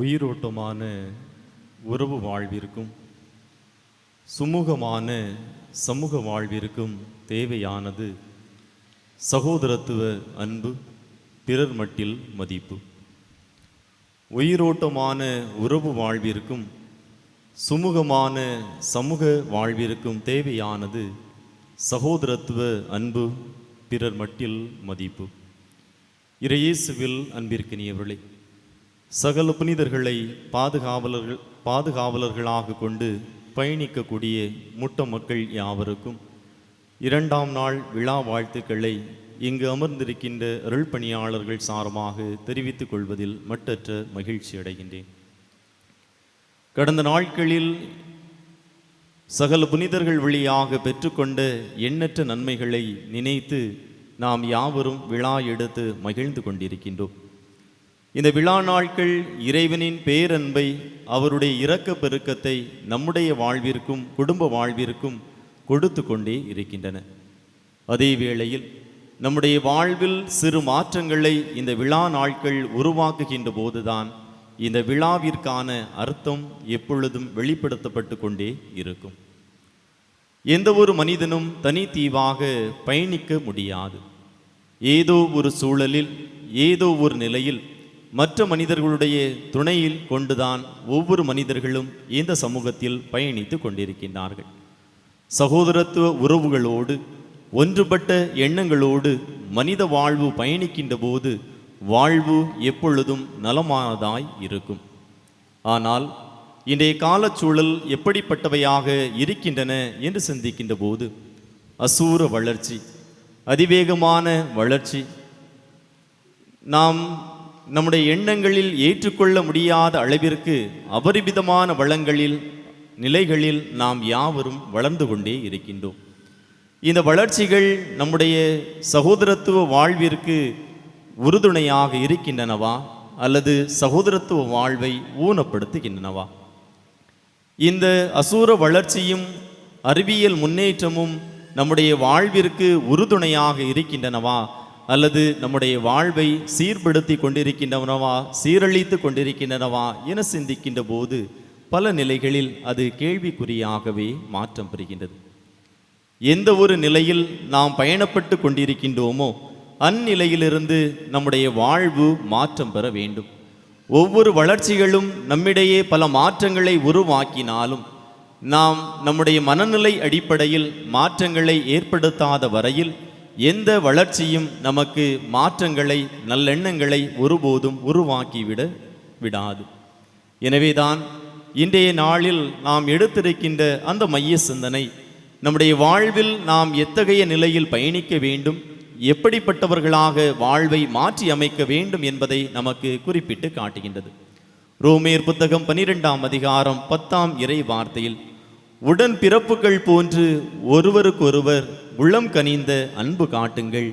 உயிரோட்டமான உறவு வாழ்விற்கும் சுமூகமான சமூக வாழ்விற்கும் தேவையானது சகோதரத்துவ அன்பு பிறர் மட்டில் மதிப்பு. உயிரோட்டமான உறவு வாழ்விற்கும் சுமூகமான சமூக வாழ்விற்கும் தேவையானது சகோதரத்துவ அன்பு பிறர் மட்டில் மதிப்பு. இறையேசுவில் அன்பிற்கினியவர்களே சகல புனிதர்களை பாதுகாவலர்கள் பாதுகாவலர்களாக கொண்டு பயணிக்கக்கூடிய முட்ட மக்கள் யாவருக்கும் இரண்டாம் நாள் விழா வாழ்த்துக்களை இங்கு அமர்ந்திருக்கின்ற அருள் பணியாளர்கள் சார்பாக தெரிவித்துக் கொள்வதில் மட்டற்ற மகிழ்ச்சி அடைகின்றேன். கடந்த நாட்களில் சகல புனிதர்கள் வழியாக பெற்றுக்கொண்ட எண்ணற்ற நன்மைகளை நினைத்து நாம் யாவரும் விழா எடுத்து மகிழ்ந்து கொண்டிருக்கின்றோம். இந்த விழா நாட்கள் இறைவனின் பேரன்பை அவருடைய இரக்க பெருக்கத்தை நம்முடைய வாழ்விற்கும் குடும்ப வாழ்விற்கும் கொடுத்து கொண்டே இருக்கின்றன. அதே வேளையில் நம்முடைய வாழ்வில் சிறு மாற்றங்களை இந்த விழா நாட்கள் உருவாக்குகின்ற போதுதான் இந்த விழாவிற்கான அர்த்தம் எப்பொழுதும் வெளிப்படுத்தப்பட்டு கொண்டே இருக்கும். எந்த ஒரு மனிதனும் தனித்தீவாக பயணிக்க முடியாது. ஏதோ ஒரு சூழலில் ஏதோ ஒரு நிலையில் மற்ற மனிதர்களுடைய துணையில் கொண்டுதான் ஒவ்வொரு மனிதர்களும் இந்த சமூகத்தில் பயணித்து கொண்டிருக்கின்றார்கள். சகோதரத்துவ உறவுகளோடு ஒன்றுபட்ட எண்ணங்களோடு மனித வாழ்வு பயணிக்கின்ற போது வாழ்வு எப்பொழுதும் நலமானதாய் இருக்கும். ஆனால் இன்றைய காலச்சூழல் எப்படிப்பட்டவையாக இருக்கின்றன என்று சிந்திக்கின்ற போது அசூர வளர்ச்சி அதிவேகமான வளர்ச்சி நாம் நம்முடைய எண்ணங்களில் ஏற்றுக்கொள்ள முடியாத அளவிற்கு அபரிமிதமான வளங்களில் நிலைகளில் நாம் யாவரும் வளர்ந்து கொண்டே இருக்கின்றோம். இந்த வளர்ச்சிகள் நம்முடைய சகோதரத்துவ வாழ்விற்கு உறுதுணையாக இருக்கின்றனவா? அல்லது சகோதரத்துவ வாழ்வை ஊனப்படுத்துகின்றனவா? இந்த அசூர வளர்ச்சியும் அறிவியல் முன்னேற்றமும் நம்முடைய வாழ்விற்கு உறுதுணையாக இருக்கின்றனவா? அல்லது நம்முடைய வாழ்வை சீர்படுத்தி கொண்டிருக்கின்றனவா சீரழித்து கொண்டிருக்கின்றனவா என சிந்திக்கின்ற போது பல நிலைகளில் அது கேள்விக்குறியாகவே மாற்றம் பெறுகின்றது. எந்த ஒரு நிலையில் நாம் பயணப்பட்டு கொண்டிருக்கின்றோமோ அந்நிலையிலிருந்து நம்முடைய வாழ்வு மாற்றம் பெற வேண்டும். ஒவ்வொரு வளர்ச்சிகளும் நம்மிடையே பல மாற்றங்களை உருவாக்கினாலும் நாம் நம்முடைய மனநிலை அடிப்படையில் மாற்றங்களை ஏற்படுத்தாத வரையில் எந்த வளர்ச்சியும் நமக்கு மாற்றங்களை நல்லெண்ணங்களை ஒருபோதும் உருவாக்கிவிட விடாது. எனவேதான் இன்றைய நாளில் நாம் எடுத்திருக்கின்ற அந்த மைய சிந்தனை நம்முடைய வாழ்வில் நாம் எத்தகைய நிலையில் பயணிக்க வேண்டும் எப்படிப்பட்டவர்களாக வாழ்வை மாற்றி அமைக்க வேண்டும் என்பதை நமக்கு குறிப்பிட்டு காட்டுகின்றது. ரோமேர் புத்தகம் பனிரெண்டாம் அதிகாரம் பத்தாம் இறை வார்த்தையில் உடன் பிறப்புகள் போன்று ஒருவருக்கொருவர் உளம் கனிந்த அன்பு காட்டுங்கள்.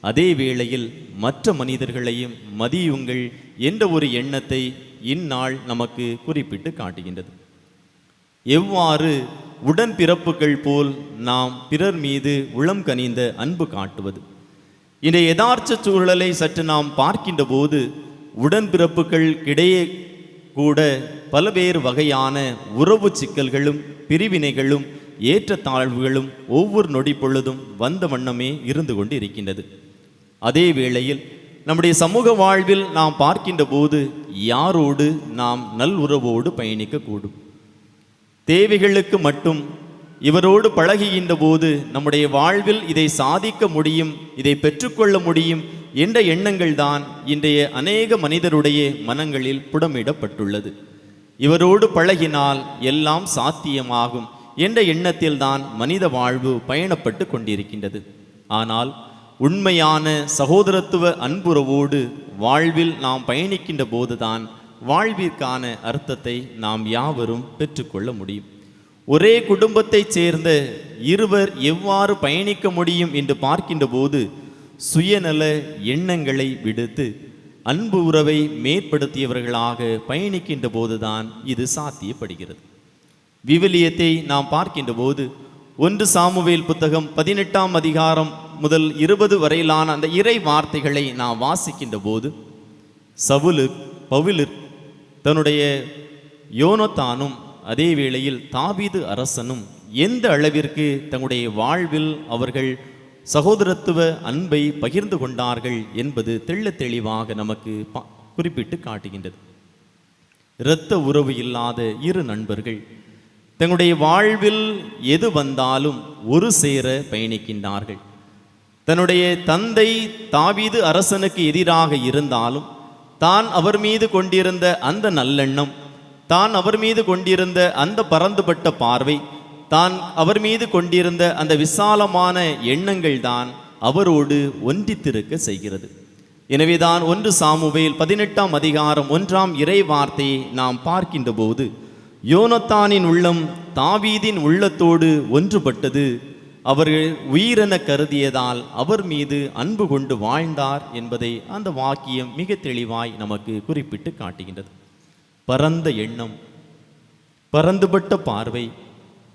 அதே வேளையில் மற்ற மனிதர்களையும் மதியுங்கள் என்ற ஒரு எண்ணத்தை இந்நாள் நமக்கு குறிப்பிட்டு காட்டுகின்றது. எவ்வாறு உடன் பிறப்புகள் போல் நாம் பிறர் மீது உளம் கனிந்த அன்பு காட்டுவது? இந்த யதார்த்த சூழலை சற்று நாம் பார்க்கின்ற போது உடன்பிறப்புகள் கிடையே கூட பல்வேறு வகையான உறவு சிக்கல்களும் பிரிவினைகளும் ஏற்றத்தாழ்வுகளும் ஒவ்வொரு நொடி பொழுதும் வந்த வண்ணமே இருந்து கொண்டு இருக்கின்றது அதே வேளையில் நம்முடைய சமூக வாழ்வில் நாம் பார்க்கின்ற போது யாரோடு நாம் நல் உறவோடு பயணிக்கக்கூடும் தேவைகளுக்கு மட்டும் இவரோடு பழகுகின்ற போது நம்முடைய வாழ்வில் இதை சாதிக்க முடியும் இதை பெற்றுக்கொள்ள முடியும் என்ற எண்ணங்கள் தான் இன்றைய அநேக மனிதருடைய மனங்களில் புடமிடப்பட்டுள்ளது. இவரோடு பழகினால் எல்லாம் சாத்தியமாகும் என்ற எண்ணத்தில்தான் மனித வாழ்வு பயணப்பட்டு கொண்டிருக்கின்றது. ஆனால் உண்மையான சகோதரத்துவ அன்புறவோடு வாழ்வில் நாம் பயணிக்கின்ற போதுதான் வாழ்விற்கான அர்த்தத்தை நாம் யாவரும் பெற்றுக்கொள்ள முடியும். ஒரே குடும்பத்தைச் சேர்ந்த இருவர் எவ்வாறு பயணிக்க முடியும் என்று பார்க்கின்ற போது சுயநல எண்ணங்களை விடுத்து அன்பு உறவை மேற்படுத்தியவர்களாக பயணிக்கின்ற போதுதான் இது சாத்தியப்படுகிறது. விவிலியத்தை நாம் பார்க்கின்ற போது ஒன்று சாமுவேல் புத்தகம் பதினெட்டாம் அதிகாரம் முதல் இருபது வரையிலான அந்த இறை வார்த்தைகளை நாம் வாசிக்கின்ற போது சவுலு பவுலு தன்னுடைய யோனத்தானும் அதே வேளையில் தாபீது அரசனும் எந்த அளவிற்கு தங்களுடைய வாழ்வில் அவர்கள் சகோதரத்துவ அன்பை பகிர்ந்து கொண்டார்கள் என்பது தெள்ள தெளிவாக நமக்கு குறிப்பிட்டு காட்டுகின்றது. இரத்த உறவு இல்லாத இரு நண்பர்கள் தங்களுடைய வாழ்வில் எது வந்தாலும் ஒரு சேர பயணிக்கின்றார்கள். தன்னுடைய தந்தை தாவீது அரசனுக்கு எதிராக இருந்தாலும் தான் அவர் மீது கொண்டிருந்த அந்த நல்லெண்ணம் தான் அவர் மீது கொண்டிருந்த அந்த பரந்துபட்ட பார்வை தான் அவர் மீது கொண்டிருந்த அந்த விசாலமான எண்ணங்கள் தான் அவரோடு ஒன்றித்திருக்க செய்கிறது. எனவேதான் ஒன்று சாமுவேல் பதினெட்டாம் அதிகாரம் ஒன்றாம் இறை வார்த்தையை நாம் பார்க்கின்ற போது யோனத்தானின் உள்ளம் தாவீதின் உள்ளத்தோடு ஒன்றுபட்டது. அவர்கள் உயிரென கருதியதால் அவர் மீது அன்பு கொண்டு வாழ்ந்தார் என்பதை அந்த வாக்கியம் மிக தெளிவாய் நமக்கு குறிப்பிட்டு காட்டுகின்றது. பரந்த எண்ணம் பரந்துபட்ட பார்வை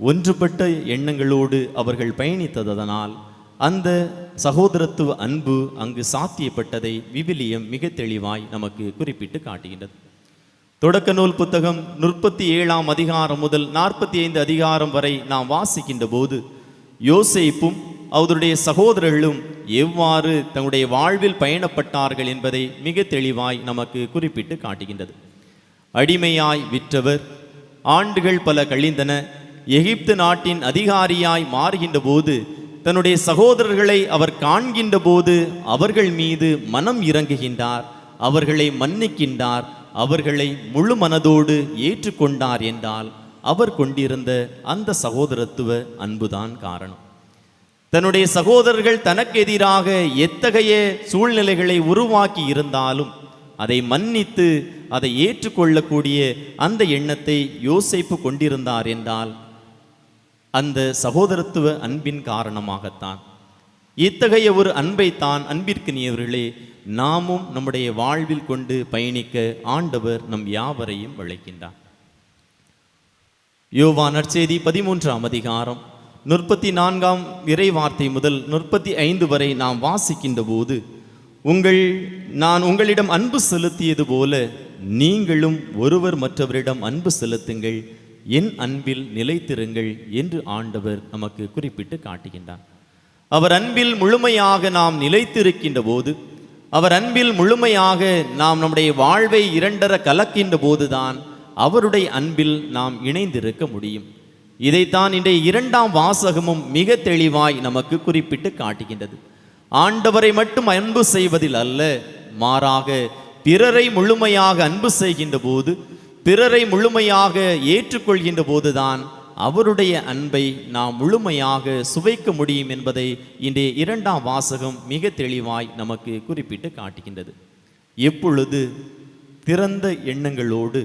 ஒன்றுபட்ட எண்ணங்களோடு அவர்கள் பயணித்ததனால் அந்த சகோதரத்துவ அன்பு அங்கு சாத்தியப்பட்டதை விவிலியம் மிக தெளிவாய் நமக்கு குறிப்பிட்டு காட்டுகின்றது. தொடக்க நூல் புத்தகம் முப்பத்தி ஏழாம் அதிகாரம் முதல் நாற்பத்தி ஐந்து அதிகாரம் வரை நாம் வாசிக்கின்ற போது யோசேப்பும் அவருடைய சகோதரர்களும் எவ்வாறு தங்களுடைய வாழ்வில் பயணப்பட்டார்கள் என்பதை மிக தெளிவாய் நமக்கு குறிப்பிட்டு காட்டுகின்றது. அடிமையாய் விற்றவர் ஆண்டுகள் பல கழிந்தன எகிப்து நாட்டின் அதிகாரியாய் மாறுகின்ற போது தன்னுடைய சகோதரர்களை அவர் காண்கின்ற போது அவர்கள் மீது மனம் இறங்குகின்றார் அவர்களை மன்னிக்கின்றார் அவர்களை முழு மனதோடு ஏற்றுக்கொண்டார் என்றால் அவர் கொண்டிருந்த அந்த சகோதரத்துவ அன்புதான் காரணம். தன்னுடைய சகோதரர்கள் தனக்கு எதிராக எத்தகைய சூழ்நிலைகளை உருவாக்கி இருந்தாலும் அதை மன்னித்து அதை ஏற்றுக்கொள்ளக்கூடிய அந்த எண்ணத்தை யோசிப்பு கொண்டிருந்தார் என்றால் அந்த சகோதரத்துவ அன்பின் காரணமாகத்தான். இத்தகைய ஒரு அன்பைத்தான் அன்பிற்கினியவர்களே நாமும் நம்முடைய வாழ்வில் கொண்டு பயணிக்க ஆண்டவர் நம் யாவரையும் அழைக்கின்றார். யோவா நற்செய்தி பதிமூன்றாம் அதிகாரம் முப்பத்தி நான்காம் இறை வார்த்தை முதல் முப்பத்தி ஐந்து வரை நாம் வாசிக்கின்ற போது உங்கள் நான் உங்களிடம் அன்பு செலுத்தியது போல நீங்களும் ஒருவர் மற்றவரிடம் அன்பு செலுத்துங்கள் என் அன்பில் நிலைத்திருங்கள் என்று ஆண்டவர் நமக்கு குறிப்பிட்டு காட்டுகின்றார். அவர் அன்பில் முழுமையாக நாம் நிலைத்திருக்கின்ற போது அவர் அன்பில் முழுமையாக நாம் நம்முடைய வாழ்வை இரண்டர கலக்கின்ற போதுதான் அவருடைய அன்பில் நாம் இணைந்திருக்க முடியும். இதைத்தான் இன்றைய இரண்டாம் வாசகமும் மிக தெளிவாய் நமக்கு குறிப்பிட்டு காட்டுகின்றது. ஆண்டவரை மட்டும் அன்பு செய்வதில் அல்ல மாறாக பிறரை முழுமையாக அன்பு செய்கின்ற போது பிறரை முழுமையாக ஏற்றுக்கொள்கின்ற போதுதான் அவருடைய அன்பை நாம் முழுமையாக சுவைக்க முடியும் என்பதை இன்றைய இரண்டாம் வாசகம் மிக தெளிவாய் நமக்கு குறிப்பிட்டு காட்டுகின்றது. எப்பொழுது திறந்த எண்ணங்களோடு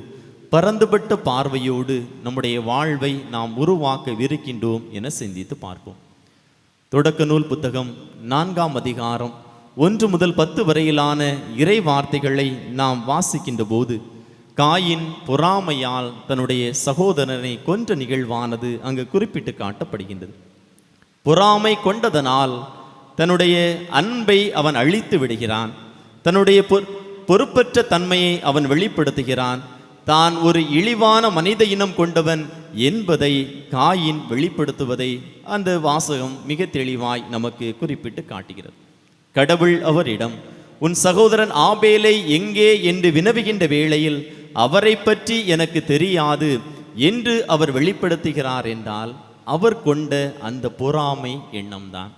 பரந்துபட்ட பார்வையோடு நம்முடைய வாழ்வை நாம் உருவாக்கவிருக்கின்றோம் என சிந்தித்து பார்ப்போம். தொடக்க நூல் புத்தகம் நான்காம் அதிகாரம் ஒன்று முதல் பத்து வரையிலான இறை வார்த்தைகளை நாம் வாசிக்கின்ற போது காயின் பொறாமையால் தன்னுடைய சகோதரனை கொன்ற நிகழ்வானது அங்கு குறிப்பிட்டு காட்டப்படுகின்றது. பொறாமை கொண்டதனால் தன்னுடைய அன்பை அவன் அழித்து விடுகிறான். தன்னுடைய பொறுப்பற்ற தன்மையை அவன் வெளிப்படுத்துகிறான். தான் ஒரு இழிவான மனித இனம் கொண்டவன் என்பதை காயின் வெளிப்படுத்துவதை அந்த வாசகம் மிக தெளிவாய் நமக்கு குறிப்பிட்டு காட்டுகிறது. கடவுள் அவரிடம் உன் சகோதரன் ஆபேலை எங்கே? என்று வினவுகின்ற வேளையில் அவரை பற்றி எனக்கு தெரியாது என்று அவர் வெளிப்படுத்துகிறார் என்றால் அவர் கொண்ட அந்த பொறாமை எண்ணம்தான்.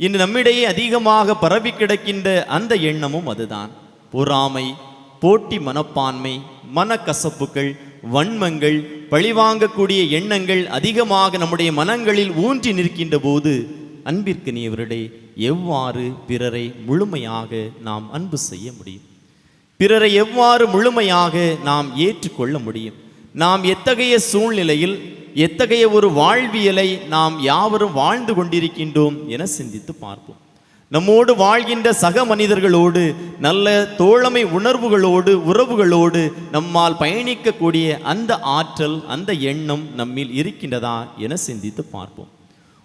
இன்று நம்மிடையே அதிகமாக பரவி கிடக்கின்ற அந்த எண்ணமும் அதுதான். பொறாமை போட்டி மனப்பான்மை மனக்கசப்புகள் வன்மங்கள் பழிவாங்கக்கூடிய எண்ணங்கள் அதிகமாக நம்முடைய மனங்களில் ஊன்றி நிற்கின்ற போது அன்பிற்கினியவர்களே எவ்வாறு பிறரை முழுமையாக நாம் அன்பு செய்ய முடியும்? பிறரை எவ்வாறு முழுமையாக நாம் ஏற்றுக்கொள்ள முடியும்? நாம் எத்தகைய சூழ்நிலையில் எத்தகைய ஒரு வாழ்வியலை நாம் யாவரும் வாழ்ந்து கொண்டிருக்கின்றோம் என சிந்தித்து பார்ப்போம். நம்மோடு வாழ்கின்ற சக மனிதர்களோடு நல்ல தோழமை உணர்வுகளோடு உறவுகளோடு நம்மால் பயணிக்கக்கூடிய அந்த ஆற்றல் அந்த எண்ணம் நம்மில் இருக்கின்றதா என சிந்தித்து பார்ப்போம்.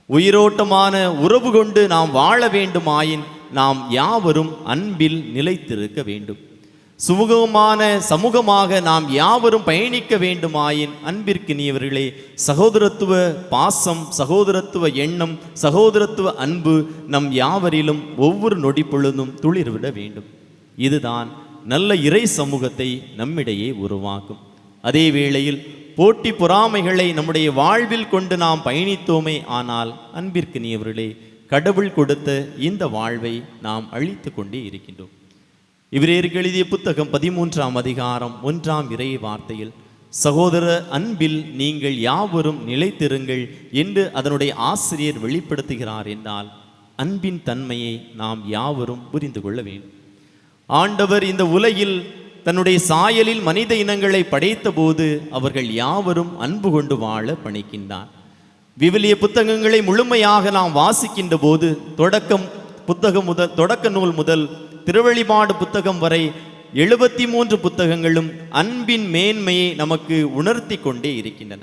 உயிரோட்டமான உறவு கொண்டு நாம் வாழ வேண்டுமாயின் நாம் யாவரும் அன்பில் நிலைத்திருக்க வேண்டும். சுமூகமான சமூகமாக நாம் யாவரும் பயணிக்க வேண்டுமாயின் அன்பிற்கினியவர்களே சகோதரத்துவ பாசம் சகோதரத்துவ எண்ணம் சகோதரத்துவ அன்பு நம் யாவரிலும் ஒவ்வொரு நொடி பொழுதும் துளிர்விட வேண்டும். இதுதான் நல்ல இறை சமூகத்தை நம்மிடையே உருவாக்கும். அதே வேளையில் போட்டி பொறாமைகளை நம்முடைய வாழ்வில் கொண்டு நாம் பயணித்தோமே ஆனால் அன்பிற்கினியவர்களே கடவுள் கொடுத்த இந்த வாழ்வை நாம் அழித்து கொண்டே இருக்கின்றோம். இவரேற்கு எழுதிய புத்தகம் பதிமூன்றாம் அதிகாரம் ஒன்றாம் இறை வார்த்தையில் சகோதர அன்பில் நீங்கள் யாவரும் நிலைத்திருங்கள் என்று அதனுடைய ஆசிரியர் வெளிப்படுத்துகிறார் என்றால் அன்பின் தன்மையை நாம் யாவரும் புரிந்து கொள்ள வேண்டும். ஆண்டவர் இந்த உலகில் தன்னுடைய சாயலில் மனித இனங்களை படைத்த போது அவர்கள் யாவரும் அன்பு கொண்டு வாழ பணிக்கின்றார். விவிலிய புத்தகங்களை முழுமையாக நாம் வாசிக்கின்ற போது தொடக்கம் புத்தகம் முதல் தொடக்க நூல் முதல் திருவழிபாடு புத்தகம் வரை எழுபத்தி மூன்று புத்தகங்களும் அன்பின் மேன்மையை நமக்கு உணர்த்தி கொண்டே இருக்கின்றன.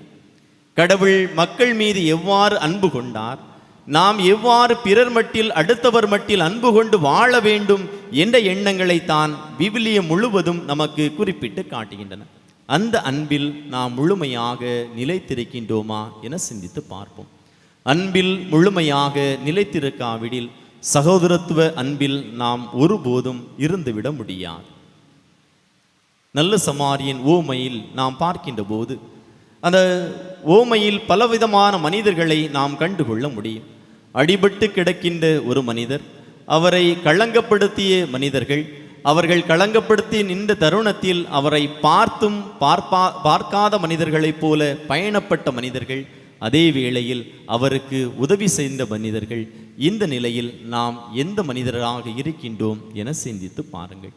கடவுள் மக்கள் மீது எவ்வாறு அன்பு கொண்டார்? நாம் எவ்வாறு பிறர் மட்டில் அடுத்தவர் மட்டில் அன்பு கொண்டு வாழ வேண்டும் என்ற எண்ணங்களை தான் விவிலியம் முழுவதும் நமக்கு குறிப்பிட்டு காட்டுகின்றன. அந்த அன்பில் நாம் முழுமையாக நிலைத்திருக்கின்றோமா என சிந்தித்து பார்ப்போம். அன்பில் முழுமையாக நிலைத்திருக்காவிடில் சகோதரத்துவ அன்பில் நாம் ஒருபோதும் இருந்துவிட முடியாது. நல்ல சமாரியின் ஓமையில் நாம் பார்க்கின்ற போது அந்த ஓமையில் பலவிதமான மனிதர்களை நாம் கண்டுகொள்ள முடியும். அடிபட்டு கிடக்கின்ற ஒரு மனிதர் அவரை களங்கப்படுத்திய மனிதர்கள் அவர்கள் களங்கப்படுத்தி நின்ற தருணத்தில் அவரை பார்த்தும் பார்ப்பா பார்க்காத மனிதர்களைப் போல பயணப்பட்ட மனிதர்கள் அதே வேளையில் அவருக்கு உதவி செய்த மனிதர்கள் இந்த நிலையில் நாம் எந்த மனிதராக இருக்கின்றோம் என சிந்தித்து பாருங்கள்.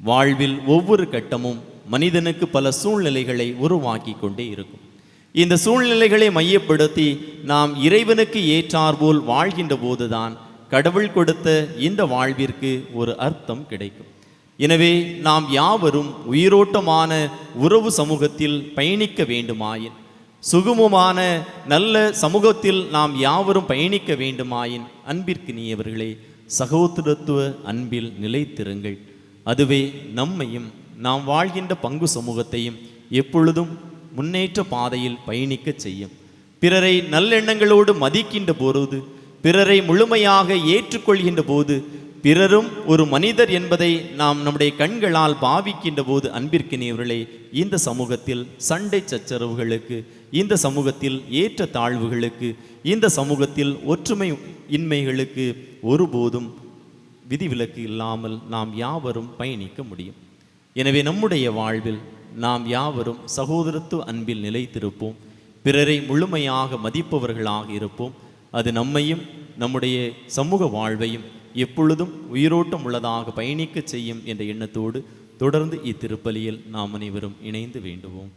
வாழ்வில் ஒவ்வொரு கட்டமும் மனிதனுக்கு பல சூழ்நிலைகளை உருவாக்கி கொண்டே இருக்கும். இந்த சூழ்நிலைகளை மையப்படுத்தி நாம் இறைவனுக்கு ஏற்றார்போல் வாழ்கின்ற போதுதான் கடவுள் கொடுத்த இந்த வாழ்விற்கு ஒரு அர்த்தம் கிடைக்கும். எனவே நாம் யாவரும் உயிரோட்டமான உறவு சமூகத்தில் பயணிக்க வேண்டுமாயின் சுகமமான நல்ல சமூகத்தில் நாம் யாவரும் பயணிக்க வேண்டுமாயின் அன்பிற்கு நீயவர்களே சகோதரத்துவ அன்பில் நிலைத்திருங்கள். அதுவே நம்மையும் நாம் வாழ்கின்ற பங்கு சமூகத்தையும் எப்பொழுதும் முன்னேற்ற பாதையில் பயணிக்கச் செய்யும். பிறரை நல்லெண்ணங்களோடு மதிக்கின்ற பொழுது பிறரை முழுமையாக ஏற்றுக்கொள்கின்ற போது பிறரும் ஒரு மனிதர் என்பதை நாம் நம்முடைய கண்களால் பாவிக்கின்ற போது அன்பிற்கினியவர்களே இந்த சமூகத்தில் சண்டை சச்சரவுகளுக்கு இந்த சமூகத்தில் ஏற்ற தாழ்வுகளுக்கு இந்த சமூகத்தில் ஒற்றுமை இன்மைகளுக்கு ஒருபோதும் விதிவிலக்கு இல்லாமல் நாம் யாவரும் பயணிக்க முடியும். எனவே நம்முடைய வாழ்வில் நாம் யாவரும் சகோதரத்துவ அன்பில் நிலைத்திருப்போம். பிறரை முழுமையாக மதிப்பவர்களாக இருப்போம். அது நம்மையும் நம்முடைய சமூக வாழ்வையும் எப்பொழுதும் உயிரோட்டம் உள்ளதாக பயணிக்கச் செய்யும் என்ற எண்ணத்தோடு தொடர்ந்து இத்திருப்பலியில் நாம் அனைவரும் இணைந்து வேண்டுவோம்.